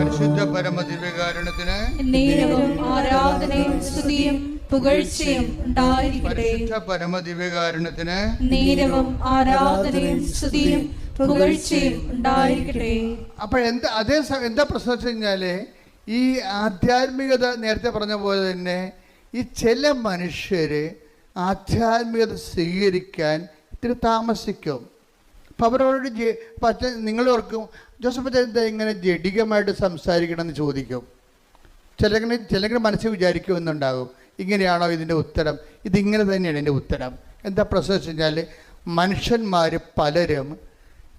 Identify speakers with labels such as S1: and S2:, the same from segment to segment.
S1: പരിശുദ്ധ പരമദിവ്യകാരണത്തിന്
S2: നേരവും ആരാധനയും സ്തുതിയും പുകഴ്ചയും ഉണ്ടായിരിക്കട്ടെ.
S1: പരിശുദ്ധ പരമദിവ്യകാരണത്തിന്
S2: നേരവും ആരാധനയും സ്തുതിയും പുകഴ്ചയും ഉണ്ടായിരിക്കട്ടെ.
S1: അപ്പോഴെന്താ അതേ സമയം എന്താ പ്രശ്നം വെച്ച് കഴിഞ്ഞാൽ ഈ ആധ്യാത്മികത നേരത്തെ പറഞ്ഞ പോലെ തന്നെ ഈ ചില മനുഷ്യര് ആധ്യാത്മികത സ്വീകരിക്കാൻ ഇത്തിരി താമസിക്കും. അപ്പം അവരോട് ജെ- പറ്റ നിങ്ങൾ ഓർക്കും ജോസഫ് എന്താ ഇങ്ങനെ ജഡികമായിട്ട് സംസാരിക്കണം എന്ന് ചോദിക്കും. ചിലങ്ങനെ ചിലങ്ങനെ മനസ്സിൽ വിചാരിക്കുമെന്നുണ്ടാകും. ഇങ്ങനെയാണോ ഇതിന്റെ ഉത്തരം? ഇതിങ്ങനെ തന്നെയാണ് എന്റെ ഉത്തരം. എന്താ പ്രശ്നം വെച്ച് കഴിഞ്ഞാൽ മനുഷ്യന്മാർ പലരും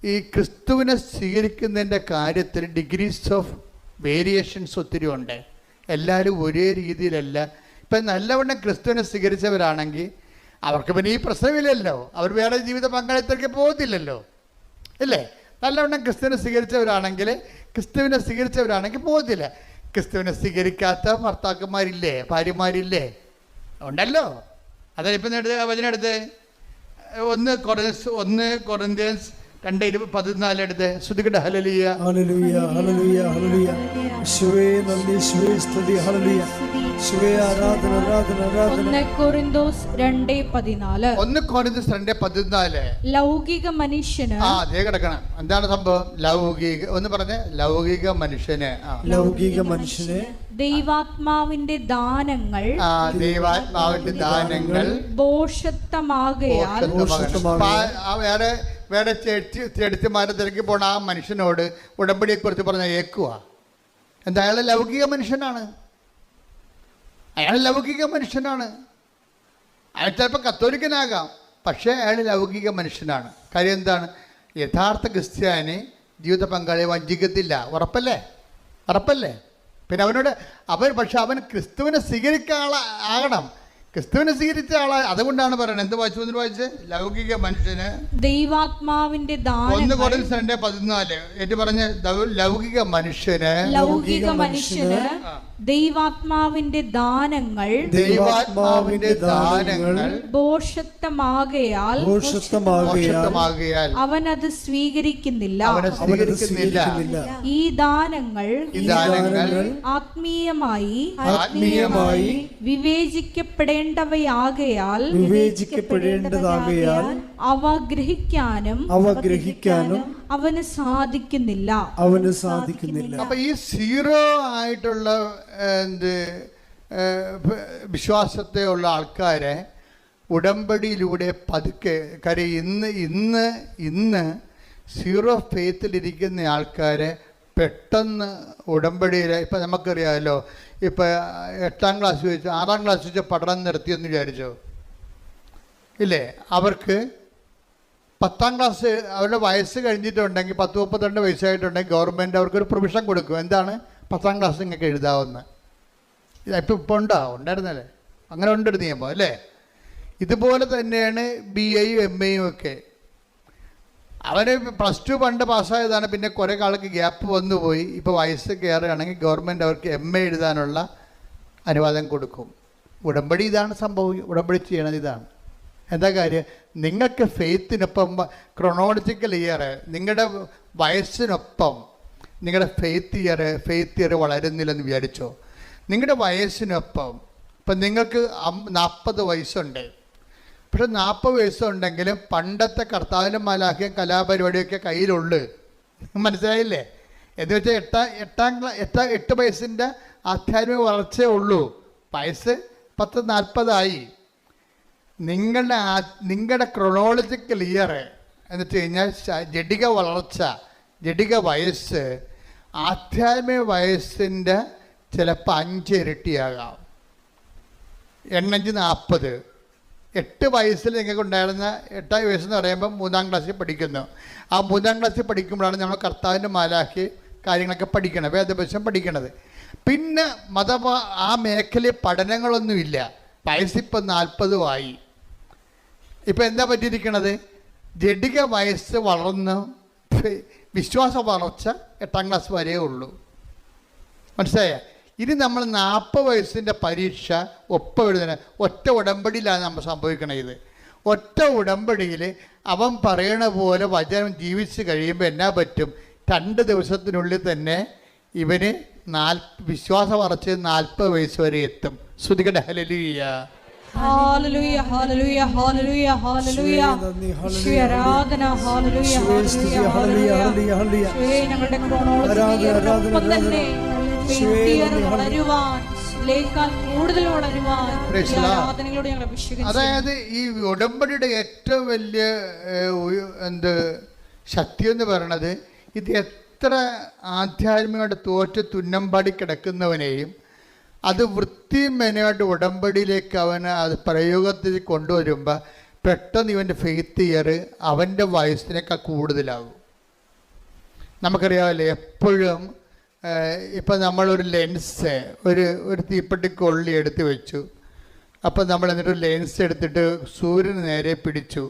S1: ഈ ക്രിസ്തുവിനെ സ്വീകരിക്കുന്നതിന്റെ കാര്യത്തിൽ ഡിഗ്രീസ് ഓഫ് വേരിയേഷൻസ് ഒത്തിരി ഉണ്ട്. എല്ലാവരും ഒരേ രീതിയിലല്ല. ഇപ്പം നല്ലവണ്ണം ക്രിസ്തുവിനെ സ്വീകരിച്ചവരാണെങ്കിൽ അവർക്ക് പിന്നെ ഈ പ്രശ്നമില്ലല്ലോ. അവർ വേറെ ജീവിത പങ്കാളിത്തേക്ക് പോകത്തില്ലല്ലോ. ഇല്ലേ? നല്ലവണ്ണം ക്രിസ്തുവിനെ സ്വീകരിച്ചവരാണെങ്കിൽ ക്രിസ്തുവിനെ സ്വീകരിച്ചവരാണെങ്കിൽ പോകത്തില്ല ക്രിസ്തുവിനെ സ്വീകരിക്കാത്ത ഭർത്താക്കന്മാരില്ലേ ഭാര്യമാരില്ലേ? ഉണ്ടല്ലോ. അതാ ഇപ്പം എടുത്ത് വചനം ഒന്ന് കൊറൻസ് ഒന്ന് കൊറന്ത്യൻസ് രണ്ട് ഇരുപത് പതിനാല് എടുത്ത്. ശ്രുതികട ഹലലിയ
S3: ഹലലിയ ഹലലിയ ഹലലിയ ശിവേ നന്ദി ശിവേ സ്തുതി. ഹല്ലേലൂയ. യേശുവേ ആരാധന ആരാധന ആരാധന.
S2: ഒന്ന് കൊറിന്തോസ് രണ്ടേ പതിനാല്.
S1: ഒന്ന് കൊറിന്ത്യൻസ് രണ്ട് പതിനാല്.
S2: ലൗകിക മനുഷ്യന്
S1: ആ അതേ കിടക്കണം. എന്താണ് സംഭവം? ലൗകിക ഒന്ന് പറഞ്ഞേ ലൗകിക മനുഷ്യന്. ആ.
S3: ലൗകിക മനുഷ്യന്.
S2: ദൈവാത്മാവിന്റെ ദാനങ്ങൾ
S1: ആ ദൈവാത്മാവിന്റെ ദാനങ്ങൾ ആ വേറെ വേറെ ചെടി ചെടിച്ചമാരെ തിരക്കി പോണ ആ മനുഷ്യനോട് ഉടമ്പടിയെ കുറിച്ച് പറഞ്ഞ ഏക്കുവാ. എന്താ അയാൾ ലൗകിക മനുഷ്യനാണ്. അയാൾ ലൗകിക മനുഷ്യനാണ്. അയാൾ ചിലപ്പോൾ കത്തോലിക്കനാകാം പക്ഷേ അയാൾ ലൗകിക മനുഷ്യനാണ്. കാര്യം എന്താണ്? യഥാർത്ഥ ക്രിസ്ത്യാനി ജീവിത പങ്കാളിയെ വഞ്ചിക്കത്തില്ല. ഉറപ്പല്ലേ? ഉറപ്പല്ലേ? പിന്നെ അവനോട് അവൻ പക്ഷെ അവൻ ക്രിസ്തുവിനെ സ്വീകരിക്കാനുള്ള ആകണം. ക്രിസ്തുവിനെ സ്വീകരിച്ച ആളാ. അതുകൊണ്ടാണ് പറയുന്നത്. എന്ത് വായിച്ചു? വായിച്ച്? ലൗകിക മനുഷ്യന്.
S2: ദൈവാത്മാവിന്റെ
S1: ഒന്ന് കുറച്ച് രണ്ട് പതിനാല്. ഏറ്റു പറഞ്ഞ ലൗകിക മനുഷ്യന്.
S2: ലൗകിക മനുഷ്യന് ദൈവാത്മാവിന്റെ ദാനങ്ങൾ
S1: ദൈവാത്മാവിന്റെ ദാനങ്ങൾ
S2: ഭോഷത്വമാകയാൽ
S3: ഭോഷത്വമാകയാൽ
S2: അവൻ അത് സ്വീകരിക്കുന്നില്ല.
S1: അവനെ സ്വീകരിക്കുന്നില്ല.
S3: സ്വീകരിക്കുന്നില്ല.
S2: ഈ ദാനങ്ങൾ
S1: ഈ ദാനങ്ങൾ
S2: ആത്മീയമായി
S1: ആത്മീയമായി
S2: വിവേചിക്കപ്പെടേണ്ടവയാകയാൽ
S3: വിവേചിക്കപ്പെടേണ്ടതാകയാൽ
S2: അവ ഗ്രഹിക്കാനും
S3: അവ ഗ്രഹിക്കാനും
S2: അവന് സാധിക്കുന്നില്ല.
S3: അവന് സാധിക്കുന്നില്ല.
S1: അപ്പൊ ഈ സീറോ ആയിട്ടുള്ള എന്ത് വിശ്വാസത്തെ ഉള്ള ആൾക്കാരെ ഉടമ്പടിയിലൂടെ പതുക്കെ കാര്യം ഇന്ന് ഇന്ന് ഇന്ന് സീറോ ഫെയ്ത്തിലിരിക്കുന്ന ആൾക്കാരെ പെട്ടെന്ന് ഉടമ്പടിയിൽ ഇപ്പം നമുക്കറിയാമല്ലോ ഇപ്പം എട്ടാം ക്ലാസ് വെച്ച് ആറാം ക്ലാസ് വെച്ച് പഠനം നിർത്തിയെന്ന് വിചാരിച്ചോ? ഇല്ലേ? അവർക്ക് പത്താം ക്ലാസ് അവരുടെ വയസ്സ് കഴിഞ്ഞിട്ടുണ്ടെങ്കിൽ പത്ത് മുപ്പത്തിരണ്ട് വയസ്സായിട്ടുണ്ടെങ്കിൽ ഗവൺമെന്റ് അവർക്കൊരു പ്രൊവിഷൻ കൊടുക്കും. എന്താണ്? പത്താം ക്ലാസ് നിങ്ങൾക്ക് എഴുതാവുന്ന. ഇപ്പം ഇപ്പോൾ ഉണ്ടോ? ഉണ്ടായിരുന്നല്ലേ? അങ്ങനെ ഉണ്ടൊരു നിയമം അല്ലേ? ഇതുപോലെ തന്നെയാണ് ബി എയും എം എയും ഒക്കെ. അവന് പ്ലസ് ടു പണ്ട് പാസ്സായതാണ് പിന്നെ കുറേ കാലക്ക് ഗ്യാപ്പ് വന്നു പോയി ഇപ്പോൾ വയസ്സ് കയറുകയാണെങ്കിൽ ഗവൺമെന്റ് അവർക്ക് എം എ എഴുതാനുള്ള അനുവാദം കൊടുക്കും. ഉടമ്പടി ഇതാണ് സംഭവം. ഉടമ്പടി ചെയ്യണത് ഇതാണ്. എന്താ കാര്യം? നിങ്ങൾക്ക് ഫെയ്ത്തിനൊപ്പം ക്രൊണോളജിക്കൽ ഇയർ നിങ്ങളുടെ വയസ്സിനൊപ്പം നിങ്ങളുടെ ഫെയ്ത്ത് ഇയർ ഫെയ്ത്ത് ഇയർ വളരുന്നില്ലെന്ന് വിചാരിച്ചോ? നിങ്ങളുടെ വയസ്സിനൊപ്പം ഇപ്പം നിങ്ങൾക്ക് നാൽപ്പത് വയസ്സുണ്ട്. പക്ഷെ നാൽപ്പത് വയസ്സുണ്ടെങ്കിലും പണ്ടത്തെ കർത്താവിനും മലാഖയും കലാപരിപാടിയൊക്കെ കയ്യിലുള്ളു. മനസ്സിലായില്ലേ? എന്ന് വെച്ചാൽ എട്ടാം എട്ടാം ക്ലാ എട്ടാം എട്ട് വയസ്സിന്റെ ആധ്യാത്മിക വളർച്ചയേ ഉള്ളൂ. വയസ്സ് പത്ത് നാൽപ്പതായി. നിങ്ങളുടെ ആ നിങ്ങളുടെ ക്രൊണോളജിക്കൽ ഇയർ എന്ന് വെച്ച് കഴിഞ്ഞാൽ ജഡിക വളർച്ച ജഡിക വയസ്സ് ആധ്യാത്മിക വയസ്സിന്റെ ചിലപ്പോൾ അഞ്ച് ഇരട്ടിയാകാം. എണ്ണഞ്ച് നാൽപ്പത് എട്ട് വയസ്സിൽ നിങ്ങൾക്ക് ഉണ്ടായിരുന്ന എട്ടാം വയസ്സെന്ന് പറയുമ്പോൾ മൂന്നാം ക്ലാസ്സിൽ പഠിക്കുന്നു. ആ മൂന്നാം ക്ലാസ്സിൽ പഠിക്കുമ്പോഴാണ് നമ്മൾ കർത്താവിന്റെ മാലാഖി കാര്യങ്ങളൊക്കെ പഠിക്കണം വേദപക്ഷം പഠിക്കണത്. പിന്നെ മത ആ മേഖലയിൽ പഠനങ്ങളൊന്നുമില്ല. വയസ്സിപ്പം നാൽപ്പതുമായി ഇപ്പം എന്താ പറ്റിയിരിക്കണത്? ജഡിക വയസ്സ് വളർന്ന് വിശ്വാസ വളർച്ച എട്ടാം ക്ലാസ് വരേ ഉള്ളൂ. മനസ്സിലായ? ഇനി നമ്മൾ നാൽപ്പത് വയസ്സിന്റെ പരീക്ഷ ഒപ്പം എഴുതുന്ന ഒറ്റ ഉടമ്പടിയിലാണ് നമ്മൾ സംഭവിക്കണത് ഇത്. ഒറ്റ ഉടമ്പടിയിൽ അവൻ പറയണ പോലെ വചനം ജീവിച്ച് കഴിയുമ്പോൾ എന്നാ പറ്റും? രണ്ട് ദിവസത്തിനുള്ളിൽ തന്നെ ഇവന് നാൽ വിശ്വാസം അറച്ച് നാൽപ്പത് വയസ്സ് വരെ എത്തും. ശ്രുതികട ഹലലിയ
S2: ഹാലലുയ ഹാലലുയ ഹാലലുയ ഹാലലുയ.
S3: യേശുവേ,
S2: ആരാധന ഹാലലുയ
S3: ഹല്ലേലൂയ, ഹല്ലേലൂയ, ഹല്ലേലൂയ.
S2: ഞങ്ങളുടെ
S3: ആരാധന,
S2: തന്നെ. വളരുവാൻ കൂടുതൽ വളരുവാൻ. ആരാധനയിലൂടെ ഞങ്ങൾ അഭിഷേകം
S1: അതായത് ഈ ഉടമ്പടിയുടെ ഏറ്റവും വലിയ എന്ത് ശക്തി എന്ന് പറയണത് ഇത് എത്ര ആധ്യാത്മികമായിട്ട് തോറ്റ് തുന്നമ്പാടി കിടക്കുന്നവനെയും അത് വൃത്തിമേനയായിട്ട് ഉടമ്പടിയിലേക്ക് അവന് അത് പ്രയോഗത്തിൽ കൊണ്ടുവരുമ്പോൾ പെട്ടെന്ന് ഇവന്റെ ഫെയ്ത്ത് ഇയർ അവന്റെ വയസ്സിനേക്കാൾ കൂടുതലാകും നമുക്കറിയാമല്ലോ എപ്പോഴും ഇപ്പം നമ്മളൊരു ലെൻസ് ഒരു ഒരു തീപ്പെട്ടിക്കൊള്ളി എടുത്ത് വെച്ചു. അപ്പം നമ്മൾ എന്നിട്ട് ലെൻസ് എടുത്തിട്ട് സൂര്യന് നേരെ പിടിച്ചു.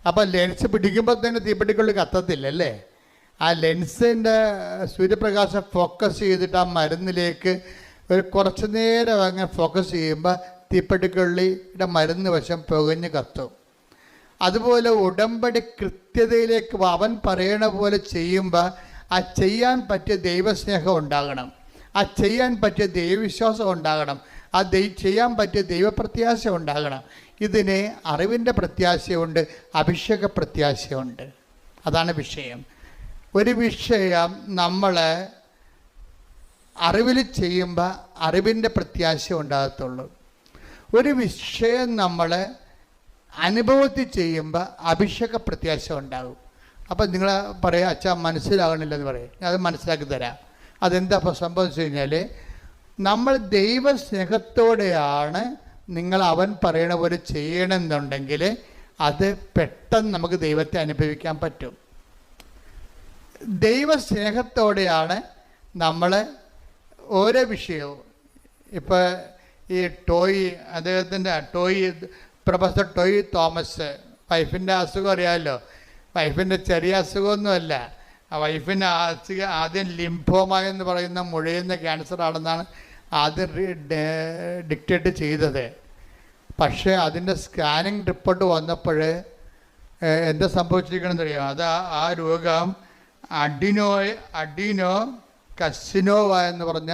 S1: അപ്പം ലെൻസ് പിടിക്കുമ്പോൾ തന്നെ തീപ്പെട്ടിക്കൊള്ളി കത്തത്തില്ല അല്ലേ ആ ലെൻസിന്റെ സൂര്യപ്രകാശം ഫോക്കസ് ചെയ്തിട്ട് ആ മരുന്നിലേക്ക് ഒരു കുറച്ച് നേരം അങ്ങനെ ഫോക്കസ് ചെയ്യുമ്പോൾ തീപ്പെട്ടിക്കുള്ളിയുടെ മരുന്ന് വശം പുകഞ്ഞ് കത്തും. അതുപോലെ ഉടമ്പടി കൃത്യതയിലേക്ക് അവൻ പറയണ പോലെ ചെയ്യുമ്പോൾ ആ ചെയ്യാൻ പറ്റിയ ദൈവസ്നേഹം ഉണ്ടാകണം. ആ ചെയ്യാൻ പറ്റിയ ദൈവവിശ്വാസം ഉണ്ടാകണം. ആ ദൈ ചെയ്യാൻ പറ്റിയ ദൈവപ്രത്യാശ ഉണ്ടാകണം. ഇതിന് അറിവിന്റെ പ്രത്യാശയുണ്ട് അഭിഷേക പ്രത്യാശയുണ്ട്. അതാണ് വിഷയം. ഒരു വിഷയം നമ്മൾ അറിവിൽ ചെയ്യുമ്പോൾ അറിവിന്റെ പ്രത്യാശ ഉണ്ടാകത്തുള്ളൂ. ഒരു വിഷയം നമ്മൾ അനുഭവത്തിൽ ചെയ്യുമ്പോൾ അഭിഷേക പ്രത്യാശ ഉണ്ടാകും. അപ്പം നിങ്ങൾ പറയാം അച്ഛാ മനസ്സിലാകണില്ലെന്ന് പറയും. ഞാൻ അത് മനസ്സിലാക്കി തരാം. അതെന്താ അപ്പോൾ സംഭവിച്ചു കഴിഞ്ഞാൽ നമ്മൾ ദൈവസ്നേഹത്തോടെയാണ് നിങ്ങൾ അവൻ പറയണ പോലെ ചെയ്യണമെന്നുണ്ടെങ്കിൽ അത് പെട്ടെന്ന് നമുക്ക് ദൈവത്തെ അനുഭവിക്കാൻ പറ്റും. ദൈവസ്നേഹത്തോടെയാണ് നമ്മൾ ഓരോ വിഷയവും. ഇപ്പോൾ ഈ ടോയ് അദ്ദേഹത്തിന്റെ ടോയ് പ്രൊഫസർ ടോയ് തോമസ് വൈഫിന്റെ അസുഖം അറിയാമല്ലോ വൈഫിന്റെ ചെറിയ അസുഖമൊന്നുമല്ല. വൈഫിന് അസുഖം ആദ്യം ലിംഫോമ എന്ന് പറയുന്ന മുഴയുന്ന ക്യാൻസർ ആണെന്നാണ് ആദ്യം ഡിക്റ്റേറ്റ് ചെയ്തത്. പക്ഷേ അതിന്റെ സ്കാനിങ് റിപ്പോർട്ട് വന്നപ്പോൾ എന്താ സംഭവിച്ചിരിക്കണമെന്ന് അറിയാം അത് ആ രോഗം അഡിനോ അഡിനോ കസിനോവ എന്ന് പറഞ്ഞ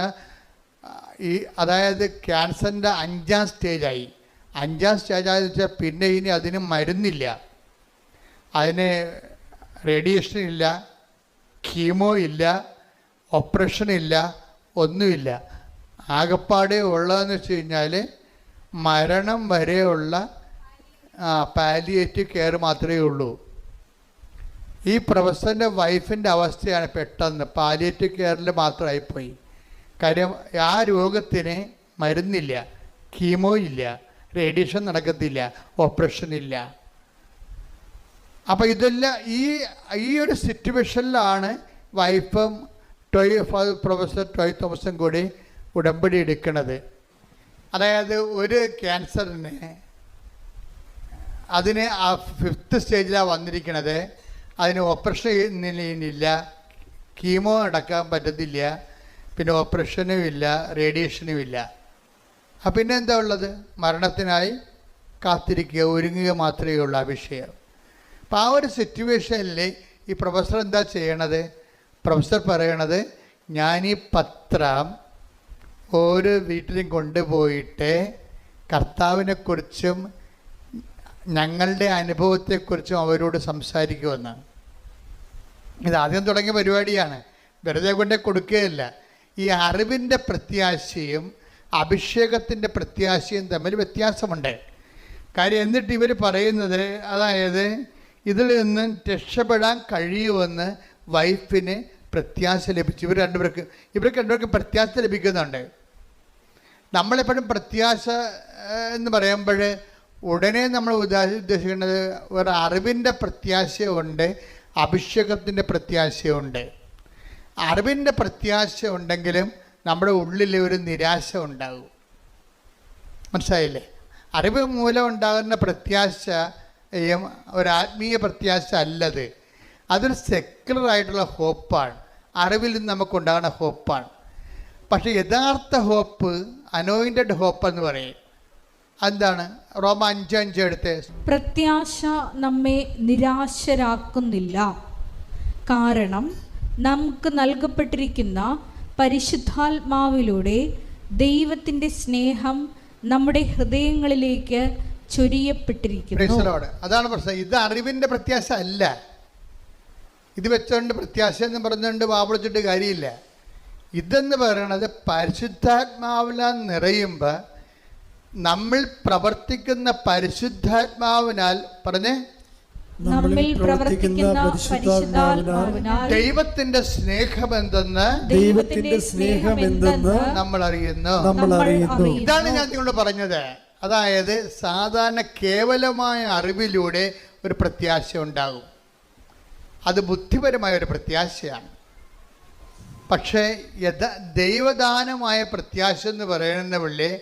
S1: ഈ അതായത് ക്യാൻസറിന്റെ അഞ്ചാം സ്റ്റേജായി. അഞ്ചാം സ്റ്റേജായെന്ന് വെച്ചാൽ പിന്നെ ഇനി അതിന് മരുന്നില്ല. അതിന് റേഡിയേഷൻ ഇല്ല കീമോ ഇല്ല ഓപ്പറേഷൻ ഇല്ല ഒന്നുമില്ല. ആകപ്പാടെ ഉള്ളതെന്ന് വെച്ച് കഴിഞ്ഞാൽ മരണം വരെയുള്ള പാലിയേറ്റീവ് കെയർ മാത്രമേ ഉള്ളൂ. ഈ പ്രൊഫസറിന്റെ വൈഫിന്റെ അവസ്ഥയാണ് പെട്ടെന്ന്. പാലിയേറ്റീവ് കെയറിൽ മാത്രമായിപ്പോയി കാര്യം ആ രോഗത്തിന് മരുന്നില്ല കീമോ ഇല്ല റേഡിയേഷൻ നടക്കത്തില്ല ഓപ്പറേഷൻ ഇല്ല. അപ്പോൾ ഇതെല്ലാം ഈ ഈ ഒരു സിറ്റുവേഷനിലാണ് വൈഫും ടോയ് പ്രൊഫസർ ടോയ് തോമസും കൂടി ഉടമ്പടി എടുക്കുന്നത്. അതായത് ഒരു ക്യാൻസറിന് അതിന് ആ ഫിഫ്ത്ത് സ്റ്റേജിലാണ് വന്നിരിക്കുന്നത് അതിന് ഓപ്പറേഷൻ ഇല്ല കീമോ അടക്കാൻ പറ്റത്തില്ല. പിന്നെ ഓപ്പറേഷനും ഇല്ല റേഡിയേഷനും ഇല്ല. അപ്പം പിന്നെ എന്താ ഉള്ളത്? മരണത്തിനായി കാത്തിരിക്കുക ഒരുങ്ങുക മാത്രമേ ഉള്ളൂ ആ വിഷയം. അപ്പം ആ ഒരു സിറ്റുവേഷനിൽ ഈ പ്രൊഫസർ എന്താ ചെയ്യണത്? പ്രൊഫസർ പറയണത് ഞാൻ ഈ പത്രം ഓരോ വീട്ടിലും കൊണ്ടുപോയിട്ട് കർത്താവിനെക്കുറിച്ചും ഞങ്ങളുടെ അനുഭവത്തെക്കുറിച്ചും അവരോട് സംസാരിക്കുമെന്നാണ്. ഇത് ആദ്യം തുടങ്ങിയ പരിപാടിയാണ്. വെറുതെ കൊണ്ടേ കൊടുക്കുകയല്ല. ഈ അറിവിന്റെ പ്രത്യാശയും അഭിഷേകത്തിന്റെ പ്രത്യാശയും തമ്മിൽ വ്യത്യാസമുണ്ട്. കാര്യം എന്നിട്ട് ഇവർ പറയുന്നത് അതായത് ഇതിൽ നിന്ന് രക്ഷപ്പെടാൻ കഴിയുമെന്ന് വൈഫിന് പ്രത്യാശ ലഭിച്ചു. ഇവർ രണ്ടുപേർക്ക് ഇവർക്ക് രണ്ടുപേർക്കും പ്രത്യാശ ലഭിക്കുന്നുണ്ട്. നമ്മളെപ്പോഴും പ്രത്യാശ എന്ന് പറയുമ്പോൾ ഉടനെ നമ്മൾ ഉദ്ദേശ ഉദ്ദേശിക്കുന്നത് ഒരു അറിവിന്റെ പ്രത്യാശയുണ്ട് അഭിഷേകത്തിന്റെ പ്രത്യാശയുണ്ട്. അറിവിന്റെ പ്രത്യാശ ഉണ്ടെങ്കിലും നമ്മുടെ ഉള്ളിൽ ഒരു നിരാശ ഉണ്ടാകും. മനസ്സിലായില്ലേ? അറിവ് മൂലം ഉണ്ടാകുന്ന പ്രത്യാശയും ഒരു ആത്മീയ പ്രത്യാശ അല്ലത്. അതൊരു സെക്കുലറായിട്ടുള്ള ഹോപ്പാണ് അറിവിൽ നിന്ന് നമുക്കുണ്ടാകുന്ന ഹോപ്പാണ് പക്ഷേ യഥാർത്ഥ ഹോപ്പ് അനോയിന്റഡ് ഹോപ്പ് എന്ന് പറയും. എന്താണ്? റോമ അഞ്ച് അഞ്ച് എടുത്ത്.
S2: പ്രത്യാശ നമ്മെ നിരാശരാക്കുന്നില്ല. കാരണം നമുക്ക് നൽകപ്പെട്ടിരിക്കുന്ന പരിശുദ്ധാത്മാവിലൂടെ ദൈവത്തിന്റെ സ്നേഹം നമ്മുടെ ഹൃദയങ്ങളിലേക്ക് ചൊരിയപ്പെട്ടിരിക്കുന്നു.
S1: അതാണ് പ്രശ്നം. ഇത് അറിവിന്റെ പ്രത്യാശ അല്ല. ഇത് വെച്ചുകൊണ്ട് പ്രത്യാശ എന്ന് പറഞ്ഞുകൊണ്ട് വാപിടിച്ചിട്ട് കാര്യമില്ല. ഇതെന്ന് പറയണത് പരിശുദ്ധാത്മാവിലാ നിറയുമ്പോൾ നമ്മൾ പ്രവർത്തിക്കുന്ന പരിശുദ്ധാത്മാവിനാൽ പറഞ്ഞേ?
S2: നമ്മിൽ പ്രവർത്തിക്കുന്ന പരിശുദ്ധാത്മാവിനാൽ
S1: ദൈവത്തിന്റെ സ്നേഹമെന്തെന്ന്
S3: ദൈവത്തിന്റെ സ്നേഹമെന്തെന്ന്
S1: നമ്മൾ അറിയുന്നു
S3: നമ്മൾ അറിയുന്നു
S1: ഇതാണ് ഞാൻ നിങ്ങളോട് പറഞ്ഞത്. അതായത് സാധാരണ കേവലമായ അറിവിലൂടെ ഒരു പ്രത്യാശ ഉണ്ടാകും. അത് ബുദ്ധിപരമായ ഒരു പ്രത്യാശയാണ്. പക്ഷേ യഥ ദൈവദാനമായ പ്രത്യാശ എന്ന് പറയുന്ന പുള്ളി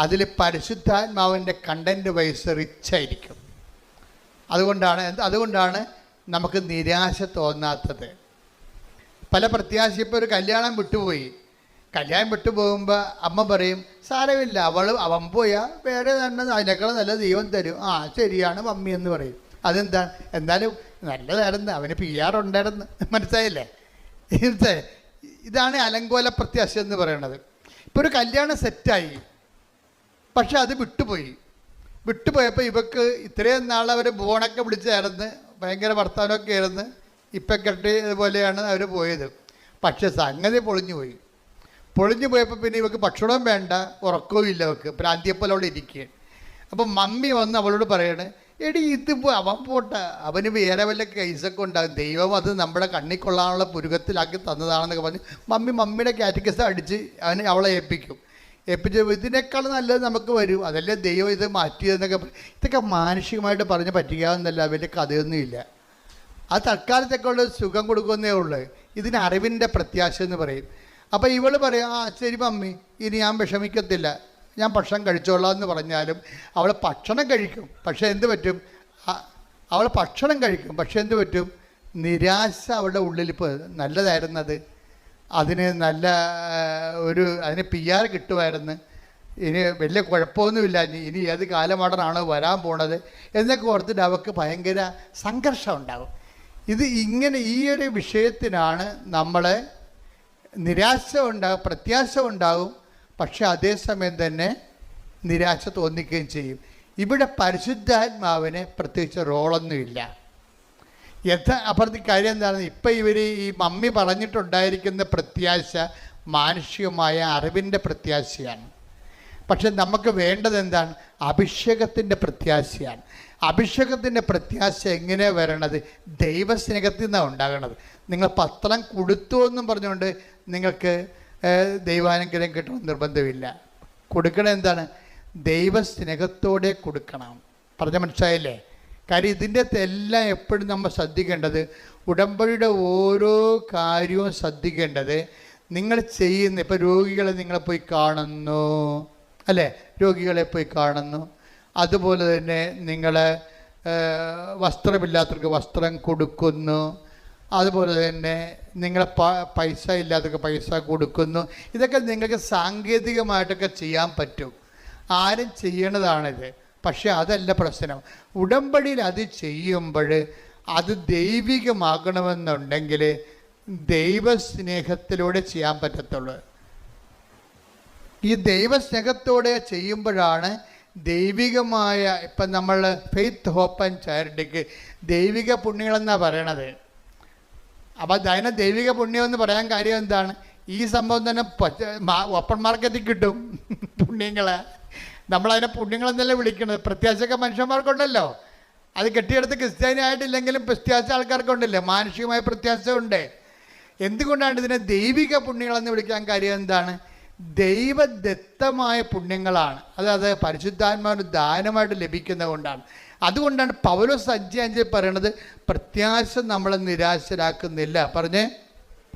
S1: അതിൽ പരിശുദ്ധാത്മാവിന്റെ കണ്ടന്റ് വൈസ് റിച്ചായിരിക്കും അതുകൊണ്ടാണ് അതുകൊണ്ടാണ് നമുക്ക് നിരാശ തോന്നാത്തത്. പല പ്രത്യാശ ഇപ്പോൾ ഒരു കല്യാണം വിട്ടുപോയി. കല്യാണം വിട്ടുപോകുമ്പോൾ അമ്മ പറയും സാരമില്ല അവൾ അവൻ പോയാൽ വേറെ തന്നെ അതിനേക്കാൾ നല്ല ദൈവം തരും. ആ ശരിയാണ് മമ്മി എന്ന് പറയും. അതെന്താ? എന്നാലും നല്ലതായിരുന്നു അവന് പി ആർ ഉണ്ടായിരുന്നു. മനസ്സിലായില്ലേ? ഇതാണ് അലങ്കോല പ്രത്യാശ എന്ന് പറയുന്നത് ഇപ്പോൾ ഒരു കല്യാണം സെറ്റായി പക്ഷെ അത് വിട്ടുപോയി. വിട്ടുപോയപ്പോൾ ഇവക്ക് ഇത്രയും നാൾ അവർ ബോണൊക്കെ വിളിച്ചായിരുന്നു. ഭയങ്കര വർത്തമാനമൊക്കെ ആയിരുന്നു. ഇപ്പം കെട്ടി ഇതുപോലെയാണ് അവർ പോയത്. പക്ഷെ സംഗതി പൊളിഞ്ഞു പോയി. പൊളിഞ്ഞു പോയപ്പോൾ പിന്നെ ഇവക്ക് ഭക്ഷണവും വേണ്ട ഉറക്കവും ഇല്ല അവൾക്ക് പ്രാന്തിയെപ്പോലെ അവിടെ ഇരിക്കുകയാണ്. അപ്പം മമ്മി വന്ന് അവളോട് പറയണേ എടി ഇതിപ്പോൾ അവൻ പോട്ട. അവന് വേറെ വല്ല കേസൊക്കെ ഉണ്ടാകും ദൈവം അത് നമ്മുടെ കണ്ണിൽ കൊള്ളാനുള്ള പുരുകത്തിലാക്കി തന്നതാണെന്നൊക്കെ പറഞ്ഞ് മമ്മി മമ്മിയുടെ കാറ്റഗസ് അടിച്ച് അവന് അവളെ ഏൽപ്പിക്കും. ഏൽപ്പിച്ച് ഇതിനേക്കാൾ നല്ലത് നമുക്ക് വരും. അതല്ലേ ദൈവം ഇത് മാറ്റിയതെന്നൊക്കെ ഇതൊക്കെ മാനുഷികമായിട്ട് പറഞ്ഞ് പറ്റിക്കാവുന്നല്ല വലിയ കഥയൊന്നുമില്ല. ആ തൽക്കാലത്തേക്കുള്ള സുഖം കൊടുക്കുന്നേ ഉള്ളൂ. ഇതിന് അറിവിന്റെ പ്രത്യാശ എന്ന് പറയും. അപ്പോൾ ഇവൾ പറയും ആ ശരി മമ്മി ഇനി ഞാൻ വിഷമിക്കത്തില്ല. ഞാൻ ഭക്ഷണം കഴിച്ചോളാം എന്ന് പറഞ്ഞാലും അവൾ ഭക്ഷണം കഴിക്കും. പക്ഷേ എന്ത് പറ്റും? അവൾ ഭക്ഷണം കഴിക്കും. പക്ഷേ എന്ത് പറ്റും? നിരാശ അവളുടെ ഉള്ളിൽ ഇപ്പോൾ നല്ലതായിരുന്നത് അതിന് നല്ല ഒരു അതിന് പി ആർ കിട്ടുമായിരുന്നു. ഇനി വലിയ കുഴപ്പമൊന്നുമില്ല. ഇനി ഏത് കാലമാടനാണ് വരാൻ പോണത് എന്നൊക്കെ ഓർത്തിട്ട് അവൾക്ക് ഭയങ്കര സംഘർഷം ഉണ്ടാകും ഇത് ഇങ്ങനെ ഈ ഒരു വിഷയത്തിനാണ് നമ്മളെ നിരാശ ഉണ്ടാകും പ്രത്യാശ ഉണ്ടാകും പക്ഷെ അതേസമയം തന്നെ നിരാശ തോന്നിക്കുകയും ചെയ്യും. ഇവിടെ പരിശുദ്ധാത്മാവിന് പ്രത്യേകിച്ച് റോളൊന്നുമില്ല യഥാ അപ്പുറത്തെ കാര്യം എന്താണ് ഇപ്പം ഇവർ ഈ മമ്മി പറഞ്ഞിട്ടുണ്ടായിരിക്കുന്ന പ്രത്യാശ മാനുഷികമായ അറിവിന്റെ പ്രത്യാശയാണ്. പക്ഷെ നമുക്ക് വേണ്ടത് എന്താണ്? അഭിഷേകത്തിന്റെ പ്രത്യാശയാണ്. അഭിഷേകത്തിന്റെ പ്രത്യാശ എങ്ങനെ വരണത്? ദൈവസ്നേഹത്തിൽ നിന്നാണ് ഉണ്ടാകണത്. നിങ്ങൾ പത്രം കൊടുത്തു എന്നും പറഞ്ഞുകൊണ്ട് നിങ്ങൾക്ക് ദൈവാനുഗ്രഹം കിട്ടണം നിർബന്ധമില്ല. കൊടുക്കണം എന്താണ്? ദൈവസ്നേഹത്തോടെ കൊടുക്കണം. പറഞ്ഞ മനസ്സിലായില്ലേ? കാര്യം ഇതിന്റെ എല്ലാം എപ്പോഴും നമ്മൾ ശ്രദ്ധിക്കേണ്ടത് ഉടമ്പടിയുടെ ഓരോ കാര്യവും ശ്രദ്ധിക്കേണ്ടത് നിങ്ങൾ ചെയ്യുന്ന ഇപ്പോൾ രോഗികളെ നിങ്ങളെ പോയി കാണുന്നു അല്ലേ? രോഗികളെ പോയി കാണുന്നു. അതുപോലെ തന്നെ നിങ്ങൾ വസ്ത്രമില്ലാത്തവർക്ക് വസ്ത്രം കൊടുക്കുന്നു. അതുപോലെ തന്നെ നിങ്ങൾ പൈസ ഇല്ലാത്തവർക്ക് പൈസ കൊടുക്കുന്നു. ഇതൊക്കെ നിങ്ങൾക്ക് സാങ്കേതികമായിട്ടൊക്കെ ചെയ്യാൻ പറ്റും. ആരും ചെയ്യണതാണിത്. പക്ഷെ അതല്ല പ്രശ്നം. ഉടമ്പടിയിൽ അത് ചെയ്യുമ്പോൾ അത് ദൈവികമാകണമെന്നുണ്ടെങ്കിൽ ദൈവസ്നേഹത്തിലൂടെ ചെയ്യാൻ പറ്റത്തുള്ളൂ. ഈ ദൈവസ്നേഹത്തോടെ ചെയ്യുമ്പോഴാണ് ദൈവികമായ ഇപ്പം നമ്മൾ ഫെയ്ത്ത് ഹോപ്പ് ആൻഡ് ചാരിറ്റിക്ക് ദൈവിക പുണ്യങ്ങളെന്നാണ് പറയണത്. അപ്പോൾ അതിനെ ദൈവിക പുണ്യം എന്ന് പറയാൻ കാര്യം എന്താണ്? ഈ സംഭവം തന്നെ ഓപ്പൺ മാർക്കറ്റിൽ കിട്ടും പുണ്യങ്ങളെ. നമ്മളതിനെ പുണ്യങ്ങളെന്നല്ലേ വിളിക്കുന്നത് പ്രത്യാശയൊക്കെ മനുഷ്യന്മാർക്കുണ്ടല്ലോ. അത് കെട്ടിയെടുത്ത് ക്രിസ്ത്യാനി ആയിട്ടില്ലെങ്കിലും പ്രത്യാശ ആൾക്കാർക്കുണ്ടല്ലോ? മാനുഷികമായ പ്രത്യാശ ഉണ്ട് എന്തുകൊണ്ടാണ് ഇതിനെ ദൈവിക പുണ്യങ്ങളെന്ന് വിളിക്കാൻ കാര്യം എന്താണ്? ദൈവദത്തമായ പുണ്യങ്ങളാണ്. അതായത് പരിശുദ്ധാത്മാവിന് ദാനമായിട്ട് ലഭിക്കുന്നത് കൊണ്ടാണ് അതുകൊണ്ടാണ് പൗലോസ് അഞ്ചിൽ പറയണത് പ്രത്യാശ നമ്മളെ നിരാശരാക്കുന്നില്ല. പറഞ്ഞേ.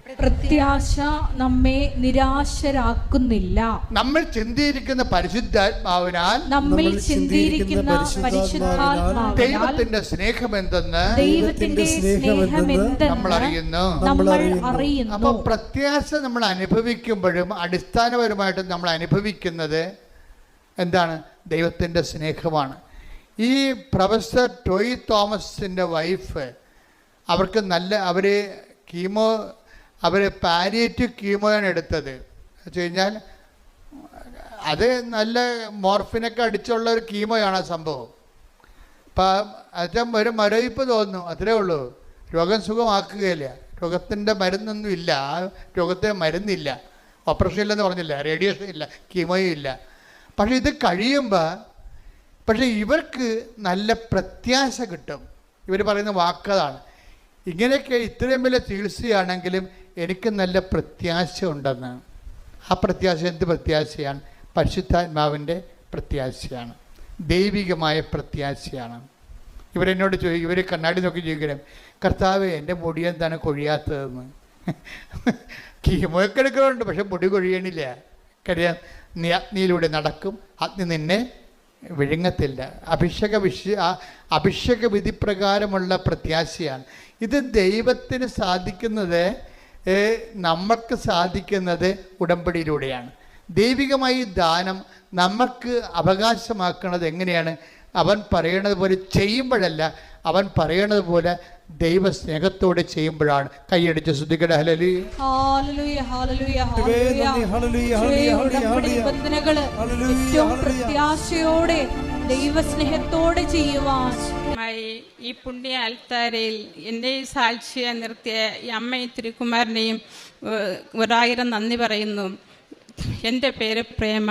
S2: പ്രത്യാശ നമ്മെ നിരാശരാക്കുന്നില്ല.
S1: നമ്മൾ ചിന്തിയിരിക്കുന്ന പരിശുദ്ധാത്മാവിനാൽ
S2: നമ്മിൽ
S3: നമ്മൾ
S2: ചിന്തിയിരിക്കുന്ന പരിശുദ്ധാത്മാവിനാൽ
S1: ദൈവത്തിന്റെ സ്നേഹമെന്തെന്ന്
S2: ദൈവത്തിന്റെ സ്നേഹമെന്തെന്ന്
S1: നമ്മൾ അറിയുന്നു
S2: നമ്മൾ
S3: അറിയുന്നു.
S2: അപ്പൊ
S1: അപ്പോൾ പ്രത്യാശ നമ്മൾ അനുഭവിക്കുമ്പോഴും അടിസ്ഥാനപരമായിട്ട് നമ്മൾ അനുഭവിക്കുന്നത് എന്താണ്? ദൈവത്തിന്റെ സ്നേഹമാണ്. ഈ പ്രൊഫസർ ടോയ് തോമസിന്റെ വൈഫ് അവർക്ക് നല്ല അവർ കീമോ അവർ പാരിയേറ്റീവ് കീമോയാണ് എടുത്തത്. വെച്ച് കഴിഞ്ഞാൽ അത് നല്ല മോർഫിനൊക്കെ അടിച്ചുള്ള ഒരു കീമോയാണ് ആ സംഭവം. അപ്പം അത് ഒരു മരവിപ്പ് തോന്നുന്നു അത്രേ ഉള്ളൂ. രോഗം സുഖമാക്കുകയില്ല. രോഗത്തിന്റെ മരുന്നൊന്നും ഇല്ല. ആ രോഗത്തിന് മരുന്നില്ല. ഓപ്പറേഷൻ ഇല്ലെന്ന് പറഞ്ഞില്ല? റേഡിയേഷൻ ഇല്ല കീമോയും ഇല്ല. പക്ഷേ ഇത് കഴിയുമ്പോൾ പക്ഷേ ഇവർക്ക് നല്ല പ്രത്യാശ കിട്ടും. ഇവർ പറയുന്ന വാക്കതാണ് ഇങ്ങനെയൊക്കെ ഇത്രയും വലിയ ചികിത്സയാണെങ്കിലും എനിക്ക് നല്ല പ്രത്യാശ ഉണ്ടെന്ന് ആ പ്രത്യാശ എന്ത് പ്രത്യാശയാണ്? പരിശുദ്ധാത്മാവിന്റെ പ്രത്യാശയാണ്. ദൈവികമായ പ്രത്യാശയാണ്. ഇവരെന്നോട് ചോദിക്കും ഇവർ കണ്ണാടി നോക്കി ചോദിക്കണം കർത്താവ് എന്റെ മുടി എന്താണ് കൊഴിയാത്തതെന്ന്? കീമൊക്കെ എടുക്കുന്നുണ്ട് പക്ഷെ മുടി കൊഴിയണില്ല. കാര്യം നീ അഗ്നിയിലൂടെ നടക്കും അഗ്നി നിന്നെ വിഴുങ്ങത്തില്ല. അഭിഷേക വിഷ അഭിഷേക വിധി പ്രകാരമുള്ള പ്രത്യാശയാണ്. ഇത് ദൈവത്തിന് സാധിക്കുന്നത് ഏ, നമ്മൾക്ക് സാധിക്കുന്നത് ഉടമ്പടിയിലൂടെയാണ്. ദൈവികമായി ദാനം നമുക്ക് അവകാശമാക്കുന്നത് എങ്ങനെയാണ്? അവൻ പറയണത് പോലെ ചെയ്യുമ്പോഴല്ല അവൻ പറയണത് പോലെ ദൈവസ്നേഹത്തോടെ ചെയ്യുമ്പോഴാണ്. കൈയടിച്ച് ശ്രദ്ധിക്കട ഹലലി
S2: hallelujah, hallelujah, hallelujah.
S3: Hallelujah, hallelujah,
S2: ഉടമ്പടി
S3: ഹല്ലേലൂയ.
S2: ഏറ്റവും പ്രത്യാശയോടെ ദൈവസ്നേഹത്തോടെ ചെയ്യുവാൻ
S4: മായി ഈ പുണ്യ അൽത്താരയിൽ എന്റെ സാക്ഷിയെ നിർത്തിയ ഈ അമ്മയും തിരുക്കുമാരനെയും ഒരായിരം നന്ദി പറയുന്നു. എന്റെ പേര് പ്രേമ.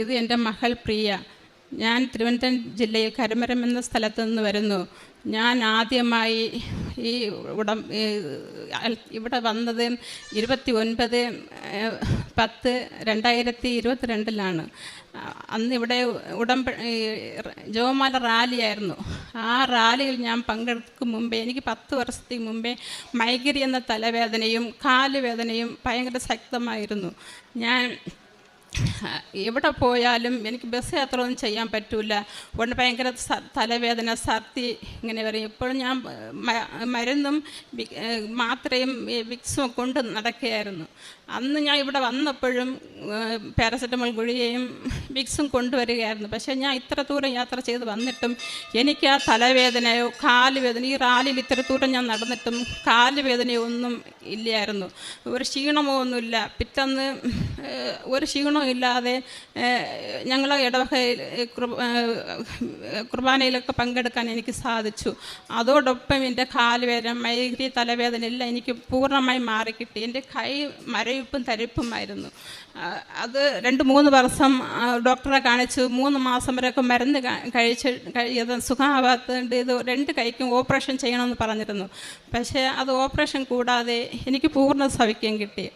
S4: ഇത് എന്റെ മകൾ പ്രിയ. ഞാൻ തിരുവനന്തപുരം ജില്ലയിൽ കരമരം എന്ന സ്ഥലത്തു നിന്ന് വരുന്നു. ഞാൻ ആദ്യമായി ഈ ഉടം ഇവിടെ വന്നത് ഇരുപത്തി ഒൻപത് പത്ത് രണ്ടായിരത്തി ഇരുപത്തിരണ്ടിലാണ്. അന്ന് ഇവിടെ ഉടമ്പ ജോമാല റാലിയായിരുന്നു. ആ റാലിയിൽ ഞാൻ പങ്കെടുക്കും മുമ്പേ എനിക്ക് പത്ത് വർഷത്തേക്ക് മുമ്പേ മൈഗ്രി എന്ന തലവേദനയും കാലുവേദനയും ഭയങ്കര ശക്തമായിരുന്നു. ഞാൻ എവിടെ പോയാലും എനിക്ക് ബസ് യാത്ര ഒന്നും ചെയ്യാൻ പറ്റൂല. ഉടനെ ഭയങ്കര തലവേദന സർദി ഇങ്ങനെ വരും. ഇപ്പോഴും ഞാൻ മരുന്നും മാത്രയും വിക്സും കൊണ്ട് നടക്കുകയായിരുന്നു. അന്ന് ഞാൻ ഇവിടെ വന്നപ്പോഴും പാരസെറ്റമോൾ ഗുളികയും വിക്സും കൊണ്ടുവരികയായിരുന്നു. പക്ഷേ ഞാൻ ഇത്ര ദൂരം യാത്ര ചെയ്ത് വന്നിട്ടും എനിക്ക് ആ തലവേദനയോ കാലുവേദന ഈ റാലിയിൽ ഇത്ര ദൂരം ഞാൻ നടന്നിട്ടും കാലുവേദനയോ ഒന്നും ഇല്ലായിരുന്നു. ഒരു ക്ഷീണമോ ഒന്നുമില്ല. പിറ്റന്ന് ഒരു ക്ഷീണവും ഇല്ലാതെ ഞങ്ങൾ ഇടവകയിൽ കുർബാനയിലൊക്കെ പങ്കെടുക്കാൻ എനിക്ക് സാധിച്ചു. അതോടൊപ്പം എന്റെ കാലുവേദന മൈഗ്രി തലവേദന എല്ലാം എനിക്ക് പൂർണമായി മാറിക്കിട്ടി. എന്റെ കൈ മരവിപ്പും തരിപ്പുമായിരുന്നു. അത് രണ്ട് മൂന്ന് വർഷം ഡോക്ടറെ കാണിച്ചു. മൂന്ന് മാസം വരെയൊക്കെ മരുന്ന് കഴിച്ച് കഴിയത് സുഖമാവാത്തതുകൊണ്ട് ഇത് രണ്ട് കൈക്കും ഓപ്പറേഷൻ ചെയ്യണമെന്ന് പറഞ്ഞിരുന്നു. പക്ഷേ അത് ഓപ്പറേഷൻ കൂടാതെ എനിക്ക് പൂർണ സൗഖ്യം കിട്ടി.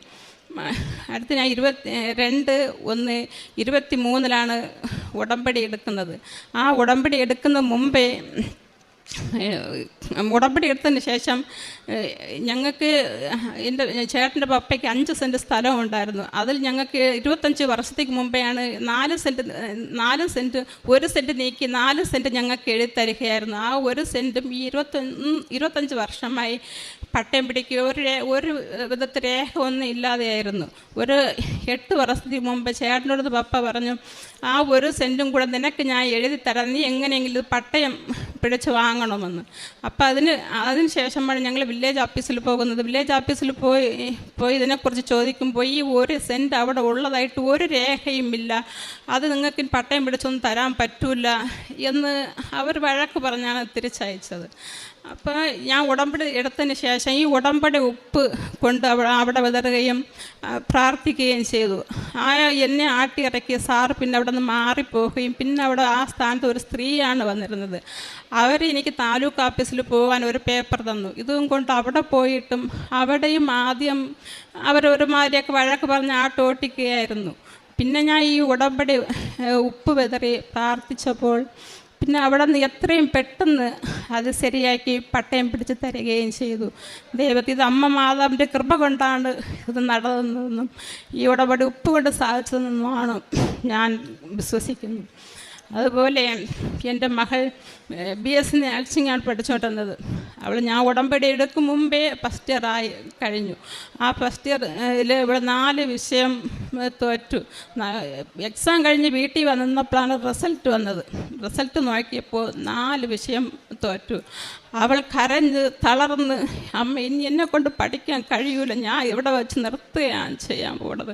S4: അടുത്ത് ഞാൻ ഇരുപത്തി രണ്ട് ഒന്ന് ഇരുപത്തി മൂന്നിലാണ് ഉടമ്പടി എടുക്കുന്നത്. ആ ഉടമ്പടി എടുക്കുന്ന മുമ്പേ ഉടമ്പടി എടുത്തതിന് ശേഷം ഞങ്ങൾക്ക് എന്റെ ചേട്ടന്റെ പപ്പയ്ക്ക് അഞ്ച് സെന്റ് സ്ഥലം ഉണ്ടായിരുന്നു. അതിൽ ഞങ്ങൾക്ക് ഇരുപത്തഞ്ച് വർഷത്തേക്ക് മുമ്പെയാണ് നാല് സെന്റ് നാല് സെന്റ് ഒരു സെന്റ് നീക്കി നാല് സെന്റ് ഞങ്ങൾക്ക് എഴുതി തരികയായിരുന്നു ആ ഒരു സെന്റും ഈ ഇരുപത്തൊന്ന് ഇരുപത്തഞ്ച് വർഷമായി പട്ടയം പിടിക്കുക ഒരു ഒരു വിധത്തിൽ രേഖ ഒന്നും ഇല്ലാതെയായിരുന്നു. ഒരു എട്ട് വർഷത്തിന് മുമ്പ് ചേട്ടനോട് പപ്പ പറഞ്ഞു ആ ഒരു സെന്റും കൂടെ നിനക്ക് ഞാൻ എഴുതി തരാം. നീ എങ്ങനെയെങ്കിലും പട്ടയം പിടിച്ച് വാങ്ങണമെന്ന്. അപ്പം അതിന് അതിന് ശേഷമാണ് ഞങ്ങൾ വില്ലേജ് ഓഫീസിൽ പോകുന്നത്. വില്ലേജ് ഓഫീസിൽ പോയി പോയി ഇതിനെക്കുറിച്ച് ചോദിക്കുമ്പോൾ ഈ ഒരു സെന്റ് അവിടെ ഉള്ളതായിട്ട് ഒരു രേഖയും ഇല്ല. അത് നിങ്ങൾക്ക് പട്ടയം പിടിച്ചൊന്നും തരാൻ പറ്റൂല എന്ന് അവർ വഴക്ക് പറഞ്ഞാണ് തിരിച്ചയച്ചത്. അപ്പോൾ ഞാൻ ഉടമ്പടി എടുത്തതിന് ശേഷം ഈ ഉടമ്പടി ഉപ്പ് കൊണ്ട് അവിടെ അവിടെ വിതറുകയും പ്രാർത്ഥിക്കുകയും ചെയ്തു. ആ എന്നെ ആട്ടിയിറക്കിയ സാർ പിന്നെ അവിടെ നിന്ന് മാറിപ്പോവുകയും പിന്നെ അവിടെ ആ സ്ഥാനത്ത് ഒരു സ്ത്രീയാണ് വന്നിരുന്നത്. അവർ എനിക്ക് താലൂക്ക് ഓഫീസിൽ പോകാൻ ഒരു പേപ്പർ തന്നു. ഇതും കൊണ്ട് അവിടെ പോയിട്ടും അവിടെയും ആദ്യം അവരൊരുമാതിരിയൊക്കെ വഴക്ക് പറഞ്ഞ് ആട്ടോട്ടിക്കുകയായിരുന്നു പിന്നെ ഞാൻ ഈ ഉടമ്പടി ഉപ്പ് വിതറി പ്രാർത്ഥിച്ചപ്പോൾ പിന്നെ അവിടെ നിന്ന് എത്രയും പെട്ടെന്ന് അത് ശരിയാക്കി പട്ടയം പിടിച്ച് തരികയും ചെയ്തു. ദൈവത്തിൽ ഇത് അമ്മ മാതാവിന്റെ കൃപ കൊണ്ടാണ് ഇത് നടന്നതെന്നും ഈ ഉടപടി ഉപ്പ് കൊണ്ട് സാധിച്ചതെന്നുമാണ് ഞാൻ വിശ്വസിക്കുന്നു. അതുപോലെ എന്റെ മകൾ ബി എസ് സി നഴ്സിംഗ് ആണ് പഠിച്ചുകൊണ്ടിരുന്നത് അവൾ ഞാൻ ഉടമ്പടി എടുക്കും മുമ്പേ ഫസ്റ്റ് ഇയർ ആയി കഴിഞ്ഞു. ആ ഫസ്റ്റ് ഇയറിൽ ഇവിടെ നാല് വിഷയം തോറ്റു. എക്സാം കഴിഞ്ഞ് വീട്ടിൽ വന്നപ്പോഴാണ് റിസൾട്ട് വന്നത്. റിസൾട്ട് നോക്കിയപ്പോൾ നാല് വിഷയം തോറ്റു. അവൾ കരഞ്ഞ് തളർന്ന് അമ്മ ഇനി എന്നെ കൊണ്ട് പഠിക്കാൻ കഴിയൂല. ഞാൻ ഇവിടെ വെച്ച് നിർത്തുകയാണ് ചെയ്യാൻ പോണത്.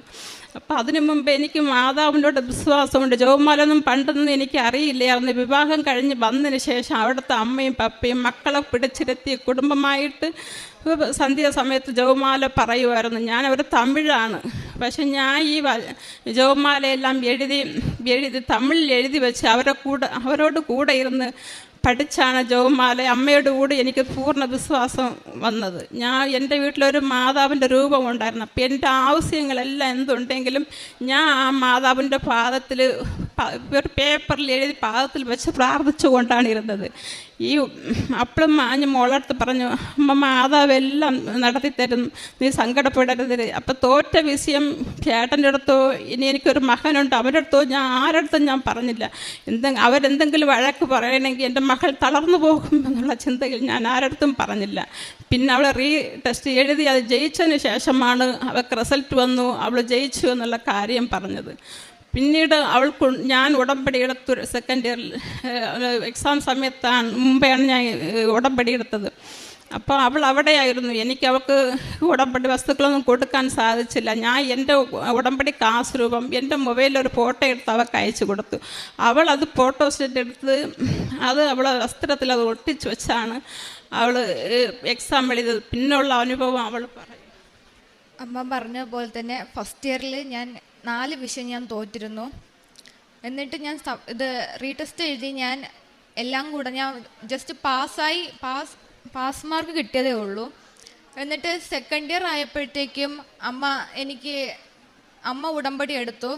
S4: അപ്പം അതിനു മുമ്പ് എനിക്ക് മാതാവിനോട് വിശ്വാസമുണ്ട്. ജോമാലൊന്നും പണ്ടൊന്നും എനിക്ക് അറിയില്ലായിരുന്നു. വിവാഹം കഴിഞ്ഞ് വന്നതിന് ശേഷം അവിടുത്തെ അമ്മയും പപ്പയും മക്കളെ പിടിച്ചിരുത്തി കുടുംബമായിട്ട് സന്ധ്യാസമയത്ത് ജവമാല പറയുമായിരുന്നു. ഞാൻ ഒരു തമിഴാണ്. പക്ഷെ ഞാൻ ഈ ജോമാലയെല്ലാം എഴുതി എഴുതി തമിഴിൽ എഴുതി വെച്ച് അവരെ കൂടെ അവരോട് കൂടെ ഇരുന്ന് പഠിച്ചാണ് ജവമാല അമ്മയുടെ കൂടെ എനിക്ക് പൂർണ വിശ്വാസം വന്നത്. ഞാൻ എന്റെ വീട്ടിലൊരു മാതാവിന്റെ രൂപം ഉണ്ടായിരുന്നു. അപ്പം എന്റെ ആവശ്യങ്ങളെല്ലാം എന്തുണ്ടെങ്കിലും ഞാൻ ആ മാതാവിന്റെ പാദത്തിൽ ഒരു പേപ്പറിൽ എഴുതി പാദത്തിൽ വെച്ച് പ്രാർത്ഥിച്ചുകൊണ്ടാണ് ഇരുന്നത്. ഈ അപ്പളും മാഞ്ഞ് മോളടുത്ത് പറഞ്ഞു അമ്മ മാതാവെല്ലാം നടത്തി തരും നീ സങ്കടപ്പെടരുത്. അപ്പം തോറ്റ വിഷയം ചേട്ടന്റെ അടുത്തോ ഇനി എനിക്കൊരു മകനുണ്ട്? അവരുടെ അടുത്തോ ഞാൻ ആരടുത്തും ഞാൻ പറഞ്ഞില്ല. എന്തെങ്കിലും അവരെന്തെങ്കിലും വഴക്ക് പറയണമെങ്കിൽ എന്റെ മകൾ തളർന്നു പോകും എന്നുള്ള ചിന്തയിൽ ഞാൻ ആരടുത്തും പറഞ്ഞില്ല. പിന്നെ അവൾ റീ ടെസ്റ്റ് എഴുതി അത് ജയിച്ചതിന് ശേഷമാണ് അവൾക്ക് റിസൾട്ട് വന്നു അവൾ ജയിച്ചു എന്നുള്ള കാര്യം പറഞ്ഞത്. പിന്നീട് അവൾ ഞാൻ ഉടമ്പടി എടുത്തു സെക്കൻഡ് ഇയറിൽ എക്സാം സമയത്താണ് മുമ്പെയാണ് ഞാൻ ഉടമ്പടിയെടുത്തത് അപ്പോൾ അവൾ അവിടെയായിരുന്നു. എനിക്ക് അവൾക്ക് ഉടമ്പടി വസ്തുക്കളൊന്നും കൊടുക്കാൻ സാധിച്ചില്ല. ഞാൻ എന്റെ ഉടമ്പടി കാസ് രൂപം എന്റെ മൊബൈലിൽ ഒരു ഫോട്ടോ എടുത്ത് അവൾക്ക് അയച്ചു കൊടുത്തു. അവൾ അത് ഫോട്ടോ സെറ്റ് എടുത്ത് അത് അവൾ വസ്ത്രത്തിൽ അത് ഒട്ടിച്ചു വെച്ചാണ് അവൾ എക്സാം എഴുതിയത്. പിന്നുള്ള അനുഭവം അവൾ പറയും.
S5: അമ്മ പറഞ്ഞ പോലെ തന്നെ ഫസ്റ്റ് ഇയറിൽ ഞാൻ നാല് വിഷയം ഞാൻ തോറ്റിരുന്നു. എന്നിട്ട് ഞാൻ ഇത് റീടെസ്റ്റ് എഴുതി ഞാൻ എല്ലാം കൂടെ ഞാൻ ജസ്റ്റ് പാസ്സായി പാസ് പാസ് മാർക്ക് കിട്ടിയതേ ഉള്ളൂ. എന്നിട്ട് സെക്കൻഡ് ഇയർ ആയപ്പോഴത്തേക്കും അമ്മ എനിക്ക് അമ്മ ഉടമ്പടി എടുത്തു.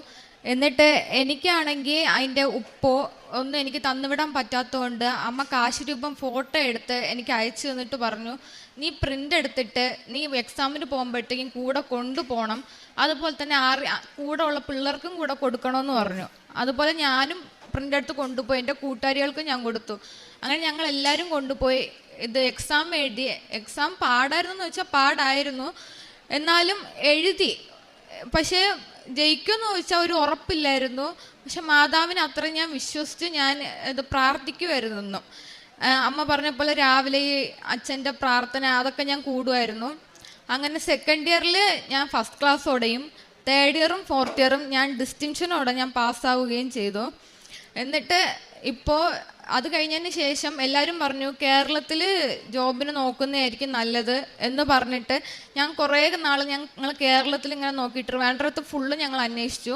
S5: എന്നിട്ട് എനിക്കാണെങ്കിൽ അതിന്റെ ഉപ്പോ ഒന്നും എനിക്ക് തന്നുവിടാൻ പറ്റാത്തതുകൊണ്ട് അമ്മ കാശ് രൂപം ഫോട്ടോ എടുത്ത് എനിക്ക് അയച്ചു തന്നിട്ട് പറഞ്ഞു നീ പ്രിന്റ് എടുത്തിട്ട് നീ എക്സാമിന് പോകുമ്പോഴത്തേക്കും കൂടെ കൊണ്ടുപോകണം. അതുപോലെ തന്നെ ആറി കൂടെ ഉള്ള പിള്ളേർക്കും കൂടെ കൊടുക്കണമെന്ന് പറഞ്ഞു. അതുപോലെ ഞാനും പ്രിന്റ് എടുത്ത് കൊണ്ടുപോയി. എന്റെ കൂട്ടുകാരികൾക്കും ഞാൻ കൊടുത്തു. അങ്ങനെ ഞങ്ങൾ എല്ലാവരും കൊണ്ടുപോയി. ഇത് എക്സാം എഴുതി എക്സാം പാടായിരുന്നു എന്ന് വെച്ചാൽ പാടായിരുന്നു. എന്നാലും എഴുതി. പക്ഷേ ജയിക്കുമെന്ന് ചോദിച്ചാൽ ഒരു ഉറപ്പില്ലായിരുന്നു. പക്ഷെ മാതാവിനെ അത്ര ഞാൻ വിശ്വസിച്ച് ഞാൻ ഇത് പ്രാർത്ഥിക്കുമായിരുന്നു അമ്മ പറഞ്ഞ പോലെ രാവിലെ അച്ഛന്റെ പ്രാർത്ഥന അതൊക്കെ ഞാൻ കൂടുമായിരുന്നു അങ്ങനെ സെക്കൻഡ് ഇയറിൽ ഞാൻ ഫസ്റ്റ് ക്ലാസ്സോടെയും തേർഡ് ഇയറും ഫോർത്ത് ഇയറും ഞാൻ ഡിസ്റ്റിങ്ഷനോടെ ഞാൻ പാസ്സാവുകയും ചെയ്തു. എന്നിട്ട് ഇപ്പോൾ അത് കഴിഞ്ഞതിന് ശേഷം എല്ലാവരും പറഞ്ഞു കേരളത്തിൽ ജോബിന് നോക്കുന്നതായിരിക്കും നല്ലത് എന്ന് പറഞ്ഞിട്ട് ഞാൻ കുറേ നാൾ ഞങ്ങൾ കേരളത്തിൽ ഇങ്ങനെ നോക്കിയിട്ട് വേണ്ടടുത്ത് ഫുള്ള് ഞങ്ങൾ അന്വേഷിച്ചു.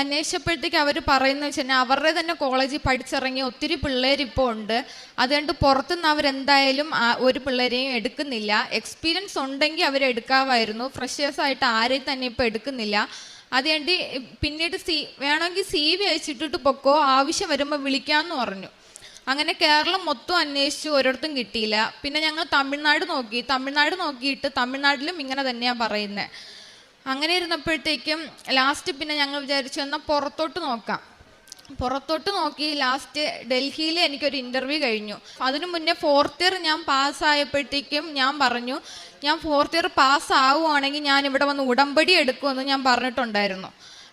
S5: അന്വേഷിച്ചപ്പോഴത്തേക്ക് അവർ പറയുന്നത് വെച്ച് കഴിഞ്ഞാൽ അവരുടെ തന്നെ കോളേജിൽ പഠിച്ചിറങ്ങിയ ഒത്തിരി പിള്ളേർ ഇപ്പോൾ ഉണ്ട്. അതുകൊണ്ട് പുറത്തുനിന്ന് അവരെന്തായാലും ഒരു പിള്ളേരെയും എടുക്കുന്നില്ല. എക്സ്പീരിയൻസ് ഉണ്ടെങ്കിൽ അവരെടുക്കാമായിരുന്നു ഫ്രഷേഴ്സ് ആയിട്ട് ആരെയും തന്നെ ഇപ്പോൾ എടുക്കുന്നില്ല. അതുകൊണ്ട് പിന്നീട് സി വേണമെങ്കിൽ സി വി അയച്ചിട്ടിട്ട് പൊക്കോ ആവശ്യം വരുമ്പോൾ വിളിക്കാമെന്ന് പറഞ്ഞു. അങ്ങനെ കേരളം മൊത്തം അന്വേഷിച്ചു ഒരിടത്തും കിട്ടിയില്ല. പിന്നെ ഞങ്ങൾ തമിഴ്നാട് നോക്കി. തമിഴ്നാട് നോക്കിയിട്ട് തമിഴ്നാട്ടിലും ഇങ്ങനെ തന്നെയാണ് പറയുന്നത് അങ്ങനെ ഇരുന്നപ്പോഴത്തേക്കും ലാസ്റ്റ് പിന്നെ ഞങ്ങൾ വിചാരിച്ചു എന്നാൽ പുറത്തോട്ട് നോക്കാം. പുറത്തോട്ട് നോക്കി ലാസ്റ്റ് ഡൽഹിയിൽ എനിക്കൊരു ഇന്റർവ്യൂ കഴിഞ്ഞു. അതിനു മുന്നേ ഫോർത്ത് ഇയർ ഞാൻ പാസ്സായപ്പോഴത്തേക്കും ഞാൻ പറഞ്ഞു ഞാൻ ഫോർത്ത് ഇയർ പാസ്സാവുകയാണെങ്കിൽ ഞാൻ ഇവിടെ വന്ന് ഉടമ്പടി എടുക്കുമെന്ന് ഞാൻ പറഞ്ഞിട്ടുണ്ടായിരുന്നു.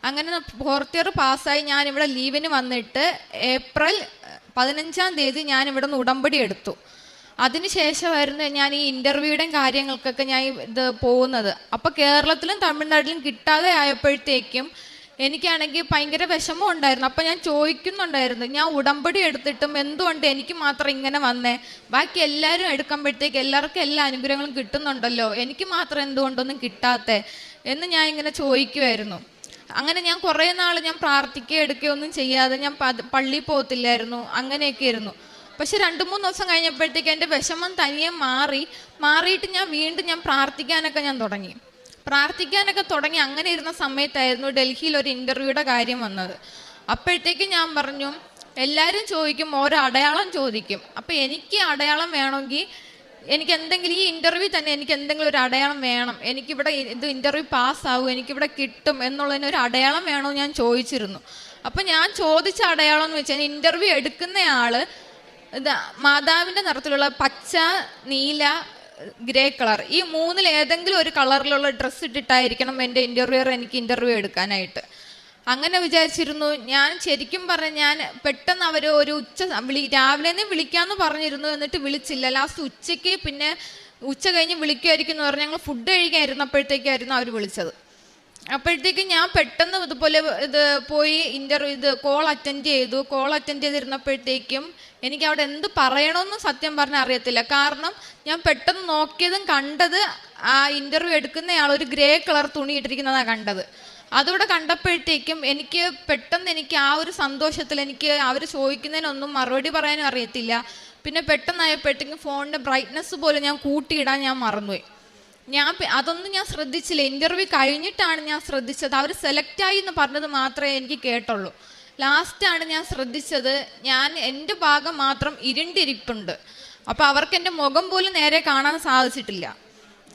S5: അങ്ങനെ ഫോർത്ത് ഇയർ പാസ്സായി ഞാൻ ഇവിടെ ലീവിന് വന്നിട്ട് ഏപ്രിൽ പതിനഞ്ചാം തീയതി ഞാൻ ഇവിടെ നിന്ന് ഉടമ്പടി എടുത്തു. അതിനുശേഷമായിരുന്നു ഞാൻ ഈ ഇന്റർവ്യൂയുടെയും കാര്യങ്ങൾക്കൊക്കെ ഞാൻ ഇത് പോകുന്നത്. അപ്പോൾ കേരളത്തിലും തമിഴ്നാട്ടിലും കിട്ടാതെ ആയപ്പോഴത്തേക്കും എനിക്കാണെങ്കിൽ ഭയങ്കര വിഷമം ഉണ്ടായിരുന്നു. അപ്പം ഞാൻ ചോദിക്കുന്നുണ്ടായിരുന്നു ഞാൻ ഉടമ്പടി എടുത്തിട്ടും എന്തുകൊണ്ട് എനിക്ക് മാത്രം ഇങ്ങനെ വന്നേ? ബാക്കി എല്ലാവരും എടുക്കുമ്പോഴത്തേക്ക് എല്ലാവർക്കും എല്ലാ അനുഗ്രഹങ്ങളും കിട്ടുന്നുണ്ടല്ലോ. എനിക്ക് മാത്രം എന്തുകൊണ്ടൊന്നും കിട്ടാത്തേ? എന്ന് ഞാൻ ഇങ്ങനെ ചോദിക്കുമായിരുന്നു അങ്ങനെ ഞാൻ കുറേ നാൾ ഞാൻ പ്രാർത്ഥിക്കുകയോ എടുക്കുകയോ ഒന്നും ചെയ്യാതെ ഞാൻ പള്ളിയിൽ പോകത്തില്ലായിരുന്നു. അങ്ങനെയൊക്കെ ആയിരുന്നു. പക്ഷെ രണ്ട് മൂന്ന് ദിവസം കഴിഞ്ഞപ്പോഴത്തേക്ക് എന്റെ വിഷമം തനിയെ മാറി. മാറിയിട്ട് ഞാൻ വീണ്ടും ഞാൻ പ്രാർത്ഥിക്കാനൊക്കെ ഞാൻ തുടങ്ങി. പ്രാർത്ഥിക്കാനൊക്കെ തുടങ്ങി അങ്ങനെ ഇരുന്ന സമയത്തായിരുന്നു ഡൽഹിയിൽ ഒരു ഇന്റർവ്യൂയുടെ കാര്യം വന്നത്. അപ്പോഴത്തേക്ക് ഞാൻ പറഞ്ഞു എല്ലാവരും ചോദിക്കും ഓരോ അടയാളം ചോദിക്കും. അപ്പം എനിക്ക് അടയാളം വേണമെങ്കിൽ എനിക്ക് എന്തെങ്കിലും ഈ ഇന്റർവ്യൂ തന്നെ എനിക്ക് എന്തെങ്കിലും ഒരു അടയാളം വേണം. എനിക്കിവിടെ ഇത് ഇന്റർവ്യൂ പാസ്സാവും എനിക്കിവിടെ കിട്ടും എന്നുള്ളതിന് ഒരു അടയാളം വേണമെന്ന് ഞാൻ ചോദിച്ചിരുന്നു. അപ്പം ഞാൻ ചോദിച്ച അടയാളം എന്ന് വെച്ചാൽ ഇന്റർവ്യൂ എടുക്കുന്നയാൾ മാതാവിന്റെ നിറത്തിലുള്ള പച്ച നീല ഗ്രേ കളർ. ഈ മൂന്നിൽ ഏതെങ്കിലും ഒരു കളറിലുള്ള ഡ്രസ്സ് ഇട്ടിട്ടായിരിക്കണം എന്റെ ഇന്റർവ്യൂർ എനിക്ക് ഇന്റർവ്യൂ എടുക്കാനായിട്ട്. അങ്ങനെ വിചാരിച്ചിരുന്നു. ഞാൻ ശരിക്കും പറഞ്ഞ ഞാൻ പെട്ടെന്ന് അവർ ഒരു ഉച്ച വിളി രാവിലെ തന്നെ വിളിക്കാമെന്ന് പറഞ്ഞിരുന്നു എന്നിട്ട് വിളിച്ചില്ല. ലാസ്റ്റ് ഉച്ചയ്ക്ക് പിന്നെ ഉച്ച കഴിഞ്ഞ് വിളിക്കുമായിരിക്കും എന്ന് പറഞ്ഞ് ഞങ്ങൾ ഫുഡ് കഴിക്കാൻ ഇരുന്നപ്പോഴത്തേക്കായിരുന്നു അവർ വിളിച്ചത്. അപ്പോഴത്തേക്ക് ഞാൻ പെട്ടെന്ന് ഇതുപോലെ ഇത് പോയി ഇന്റർവ്യൂ ഇത് കോൾ അറ്റൻഡ് ചെയ്തു. കോൾ അറ്റൻഡ് ചെയ്തിരുന്നപ്പോഴത്തേക്കും എനിക്ക് അവിടെ എന്ത് പറയണമെന്ന് സത്യം പറഞ്ഞാൽ അറിയത്തില്ല. കാരണം ഞാൻ പെട്ടെന്ന് നോക്കിയതും കണ്ടത് ആ ഇന്റർവ്യൂ എടുക്കുന്നയാൾ ഒരു ഗ്രേ കളർ തുണി ഇട്ടിരിക്കുന്നതാണ് കണ്ടത്. അതുകൂടെ കണ്ടപ്പോഴത്തേക്കും എനിക്ക് പെട്ടെന്ന് എനിക്ക് ആ ഒരു സന്തോഷത്തിൽ എനിക്ക് അവർ ചോദിക്കുന്നതിനൊന്നും മറുപടി പറയാനും അറിയത്തില്ല. പിന്നെ പെട്ടെന്നായപ്പോഴത്തേക്കും ഫോണിന്റെ ബ്രൈറ്റ്നസ് പോലും ഞാൻ കൂട്ടിയിടാൻ ഞാൻ മറന്നുപോയി. ഞാൻ അതൊന്നും ഞാൻ ശ്രദ്ധിച്ചില്ല. ഇന്റർവ്യൂ കഴിഞ്ഞിട്ടാണ് ഞാൻ ശ്രദ്ധിച്ചത്. അവർ സെലക്ട് ആയി എന്ന് പറഞ്ഞത് മാത്രമേ എനിക്ക് കേട്ടുള്ളൂ. ലാസ്റ്റാണ് ഞാൻ ശ്രദ്ധിച്ചത്. ഞാൻ എന്റെ ഭാഗം മാത്രം ഇരുണ്ടിരിപ്പുണ്ട്. അപ്പോൾ അവർക്ക് എന്റെ മുഖം പോലും നേരെ കാണാൻ സാധിച്ചിട്ടില്ല.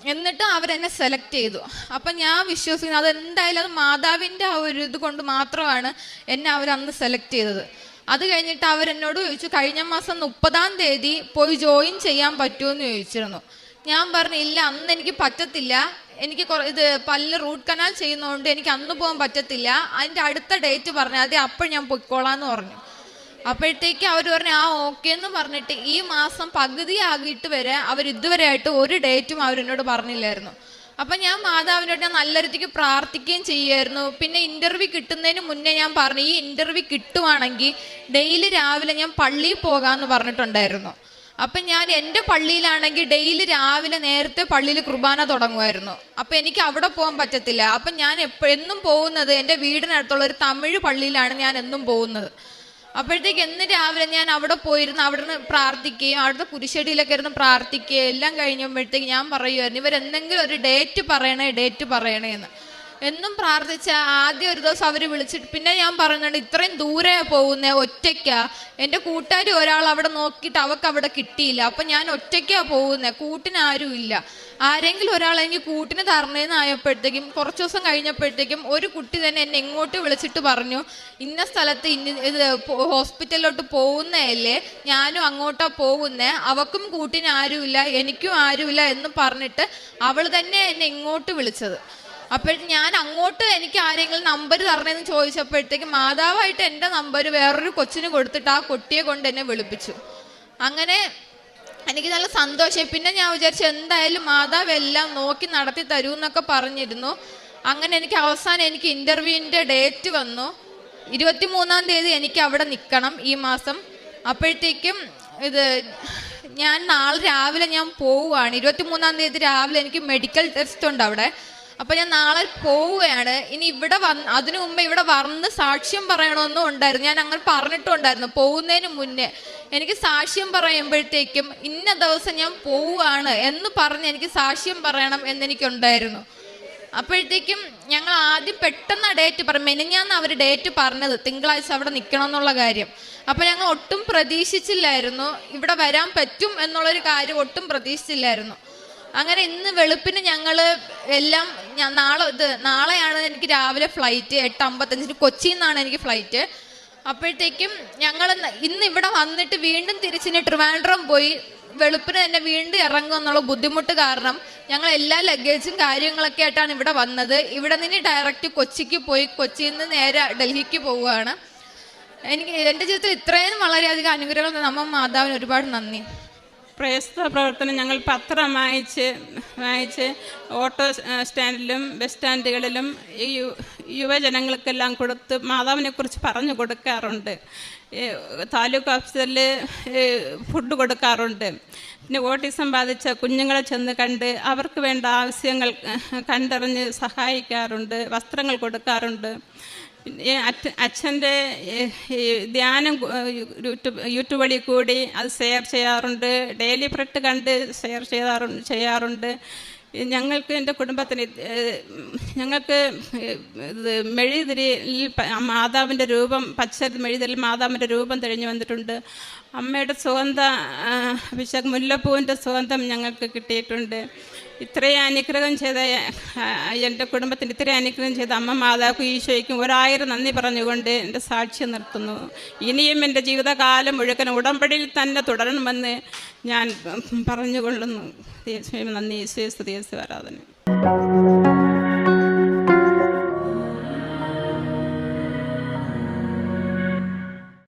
S5: എന്നിട്ട് അവരെന്നെ സെലക്ട് ചെയ്തു. അപ്പം ഞാൻ വിശ്വസിക്കുന്നു അതെന്തായാലും അത് മാതാവിന്റെ ആ ഒരു ഇത് കൊണ്ട് മാത്രമാണ് എന്നെ അവരന്ന് സെലക്ട് ചെയ്തത്. അത് കഴിഞ്ഞിട്ട് അവരെന്നോട് ചോദിച്ചു കഴിഞ്ഞ മാസം മുപ്പതാം തീയതി പോയി ജോയിൻ ചെയ്യാൻ പറ്റുമെന്ന് ചോദിച്ചിരുന്നു. ഞാൻ പറഞ്ഞു ഇല്ല അന്ന് എനിക്ക് പറ്റത്തില്ല. എനിക്ക് ഇത് പല്ല് റൂട്ട് കനാൽ ചെയ്യുന്നതുകൊണ്ട് എനിക്ക് അന്ന് പോകാൻ പറ്റത്തില്ല. അതിന്റെ അടുത്ത ഡേറ്റ് പറഞ്ഞു അതെ അപ്പോൾ ഞാൻ പൊയ്ക്കോളാന്ന് പറഞ്ഞു. അപ്പോഴത്തേക്ക് അവർ പറഞ്ഞു ആ ഓക്കെ എന്ന് പറഞ്ഞിട്ട് ഈ മാസം പകുതി ആകിയിട്ട് വരെ അവർ ഇതുവരെ ആയിട്ട് ഒരു ഡേറ്റും അവരെന്നോട് പറഞ്ഞില്ലായിരുന്നു. അപ്പം ഞാൻ മാതാവിനോട് ഞാൻ നല്ല രീതിക്ക് പ്രാർത്ഥിക്കുകയും ചെയ്യുമായിരുന്നു പിന്നെ ഇന്റർവ്യൂ കിട്ടുന്നതിന് മുന്നേ ഞാൻ പറഞ്ഞു ഈ ഇന്റർവ്യൂ കിട്ടുവാണെങ്കിൽ ഡെയിലി രാവിലെ ഞാൻ പള്ളിയിൽ പോകാമെന്ന് പറഞ്ഞിട്ടുണ്ടായിരുന്നു. അപ്പം ഞാൻ എന്റെ പള്ളിയിലാണെങ്കിൽ ഡെയിലി രാവിലെ നേരത്തെ പള്ളിയിൽ കുർബാന തുടങ്ങുമായിരുന്നു. അപ്പം എനിക്ക് അവിടെ പോകാൻ പറ്റത്തില്ല. അപ്പം ഞാൻ എന്നും പോകുന്നത് എന്റെ വീടിനടുത്തുള്ള ഒരു തമിഴ് പള്ളിയിലാണ് ഞാൻ എന്നും പോകുന്നത്. അപ്പോഴത്തേക്ക് എന്ന് രാവിലെ ഞാൻ അവിടെ പോയിരുന്ന് അവിടുന്ന് പ്രാർത്ഥിക്കുകയും അവിടുത്തെ കുരിശടിയിലൊക്കെ ഇരുന്ന് പ്രാർത്ഥിക്കുകയും എല്ലാം കഴിഞ്ഞപ്പോഴത്തേക്ക് ഞാൻ പറയുമായിരുന്നു ഇവരെന്തെങ്കിലും ഒരു ഡേറ്റ് പറയണേ ഡേറ്റ് പറയണേ എന്ന് എന്നും പ്രാർത്ഥിച്ച ആദ്യം ഒരു ദിവസം അവർ വിളിച്ചിട്ട് പിന്നെ ഞാൻ പറഞ്ഞുണ്ട് ഇത്രയും ദൂരെ പോകുന്നേ ഒറ്റയ്ക്കാ. എന്റെ കൂട്ടുകാരി ഒരാൾ അവിടെ നോക്കിയിട്ട് അവൾക്ക് അവിടെ കിട്ടിയില്ല. അപ്പം ഞാൻ ഒറ്റയ്ക്കാ പോകുന്നത് കൂട്ടിന് ആരുമില്ല ആരെങ്കിലും ഒരാൾ എനിക്ക് കൂട്ടിന് തരണേന്ന് ആയപ്പോഴത്തേക്കും കുറച്ച് ദിവസം കഴിഞ്ഞപ്പോഴത്തേക്കും ഒരു കുട്ടി തന്നെ എന്നെ ഇങ്ങോട്ട് വിളിച്ചിട്ട് പറഞ്ഞു ഇന്ന സ്ഥലത്ത് ഇന്ന ഇത് ഹോസ്പിറ്റലിലോട്ട് പോകുന്നതല്ലേ ഞാനും അങ്ങോട്ടാ പോകുന്നേ അവക്കും കൂട്ടിന് ആരുമില്ല എനിക്കും ആരുമില്ല എന്ന് പറഞ്ഞിട്ട് അവൾ തന്നെ എന്നെ ഇങ്ങോട്ട് വിളിച്ചത്. അപ്പോഴത്തെ ഞാൻ അങ്ങോട്ട് എനിക്ക് ആരെങ്കിലും നമ്പർ തരണമെന്ന് ചോദിച്ചപ്പോഴത്തേക്ക് മാതാവായിട്ട് എന്റെ നമ്പർ വേറൊരു കൊച്ചിന് കൊടുത്തിട്ട് ആ കുട്ടിയെ കൊണ്ട് എന്നെ വിളിപ്പിച്ചു. അങ്ങനെ എനിക്ക് നല്ല സന്തോഷമായി. പിന്നെ ഞാൻ വിചാരിച്ചു എന്തായാലും മാതാവ് എല്ലാം നോക്കി നടത്തി തരൂ എന്നൊക്കെ പറഞ്ഞിരുന്നു. അങ്ങനെ എനിക്ക് അവസാനം എനിക്ക് ഇന്റർവ്യൂവിന്റെ ഡേറ്റ് വന്നു. ഇരുപത്തി മൂന്നാം തീയതി എനിക്ക് അവിടെ നിൽക്കണം ഈ മാസം. അപ്പോഴത്തേക്കും ഇത് ഞാൻ നാളെ രാവിലെ ഞാൻ പോവുകയാണ്. ഇരുപത്തി മൂന്നാം തീയതി രാവിലെ എനിക്ക് മെഡിക്കൽ ടെസ്റ്റ് ഉണ്ട് അവിടെ. അപ്പൊ ഞാൻ നാളെ പോവുകയാണ്. ഇനി ഇവിടെ വന്ന് അതിനു മുമ്പ് ഇവിടെ വന്ന് സാക്ഷ്യം പറയണമെന്നും ഉണ്ടായിരുന്നു. ഞാൻ അങ്ങനെ പറഞ്ഞിട്ടുണ്ടായിരുന്നു പോകുന്നതിന് മുന്നേ. എനിക്ക് സാക്ഷ്യം പറയുമ്പോഴത്തേക്കും ഇന്ന ദിവസം ഞാൻ പോവുകയാണ് എന്ന് പറഞ്ഞ് എനിക്ക് സാക്ഷ്യം പറയണം എന്നെനിക്കുണ്ടായിരുന്നു. അപ്പോഴത്തേക്കും ഞങ്ങൾ ആദ്യം പെട്ടെന്ന് ഡേറ്റ് പറഞ്ഞു മെനിഞ്ഞാന്ന് അവർ ഡേറ്റ് പറഞ്ഞത് തിങ്കളാഴ്ച അവിടെ നിൽക്കണം എന്നുള്ള കാര്യം. അപ്പൊ ഞങ്ങൾ ഒട്ടും പ്രതീക്ഷിച്ചില്ലായിരുന്നു ഇവിടെ വരാൻ പറ്റും എന്നുള്ളൊരു കാര്യം ഒട്ടും പ്രതീക്ഷിച്ചില്ലായിരുന്നു. അങ്ങനെ ഇന്ന് വെളുപ്പിന് ഞങ്ങൾ എല്ലാം നാളെ ഇത് നാളെയാണ് എനിക്ക് രാവിലെ ഫ്ലൈറ്റ് എട്ട് അമ്പത്തഞ്ചിന് കൊച്ചിയിൽ നിന്നാണ് എനിക്ക് ഫ്ലൈറ്റ് അപ്പോഴത്തേക്കും ഞങ്ങൾ ഇന്ന് ഇവിടെ വന്നിട്ട് വീണ്ടും തിരിച്ചിന് ട്രിവാൻഡ്രം പോയി വെളുപ്പിന് തന്നെ വീണ്ടും ഇറങ്ങും എന്നുള്ള ബുദ്ധിമുട്ട് കാരണം ഞങ്ങൾ എല്ലാ ലഗേജും കാര്യങ്ങളൊക്കെ ആയിട്ടാണ് ഇവിടെ വന്നത്. ഇവിടെ നിന്ന് ഡയറക്റ്റ് കൊച്ചിക്ക് പോയി കൊച്ചിയിൽ നിന്ന് നേരെ ഡൽഹിക്ക് പോവുകയാണ്. എനിക്ക് എന്റെ ജീവിതത്തിൽ ഇത്രയും വളരെയധികം അനുഗ്രഹങ്ങൾ നമ്മ മാതാവിന് ഒരുപാട് നന്ദി.
S4: പ്രേസ്ത പ്രവർത്തനം ഞങ്ങൾ പത്രം വായിച്ച് വായിച്ച് ഓട്ടോ സ്റ്റാൻഡിലും ബസ് സ്റ്റാൻഡുകളിലും ഈ യുവജനങ്ങൾക്കെല്ലാം കൊടുത്ത് മാതാവിനെക്കുറിച്ച് പറഞ്ഞു കൊടുക്കാറുണ്ട്. താലൂക്ക് ഓഫീസിൽ ഫുഡ് കൊടുക്കാറുണ്ട്. പിന്നെ ഓട്ടിസം ബാധിച്ച കുഞ്ഞുങ്ങളെ ചെന്ന് കണ്ട് അവർക്ക് വേണ്ട ആവശ്യങ്ങൾ കണ്ടറിഞ്ഞ് സഹായിക്കാറുണ്ട് വസ്ത്രങ്ങൾ കൊടുക്കാറുണ്ട്. അച്ഛന്റെ ധ്യാനം യൂട്യൂബ് യൂട്യൂബ് വഴി കൂടി അത് ഷെയർ ചെയ്യാറുണ്ട്. ഡെയിലി പ്രട്ട് കണ്ട് ഷെയർ ചെയ്യാറുണ്ട് ചെയ്യാറുണ്ട്. ഞങ്ങൾക്ക് എന്റെ കുടുംബത്തിന് ഞങ്ങൾക്ക് ഇത് മെഴുതിരിയിൽ മാതാവിന്റെ രൂപം പച്ച മെഴുതിരിൽ മാതാവിന്റെ രൂപം തെളിഞ്ഞു വന്നിട്ടുണ്ട്. അമ്മയുടെ സുഗന്ധ അഭിഷേക് മുല്ലപ്പൂവിന്റെ സുഗന്ധം ഞങ്ങൾക്ക് കിട്ടിയിട്ടുണ്ട്. ഇത്രയും അനുഗ്രഹം ചെയ്ത എന്റെ കുടുംബത്തിന് ഇത്രയും അനുഗ്രഹം ചെയ്ത അമ്മ മാതാവ് ഈശോയ്ക്കും ഒരായിരം നന്ദി പറഞ്ഞുകൊണ്ട് എന്റെ സാക്ഷ്യം നിർത്തുന്നു. ഇനിയും എന്റെ ജീവിതകാലം മുഴുവൻ ഉടമ്പടിയിൽ തന്നെ തുടരണമെന്ന് ഞാൻ പറഞ്ഞുകൊള്ളുന്നു. നന്ദി. യേശുവേ സ്തുതി യേശു ആരാധന.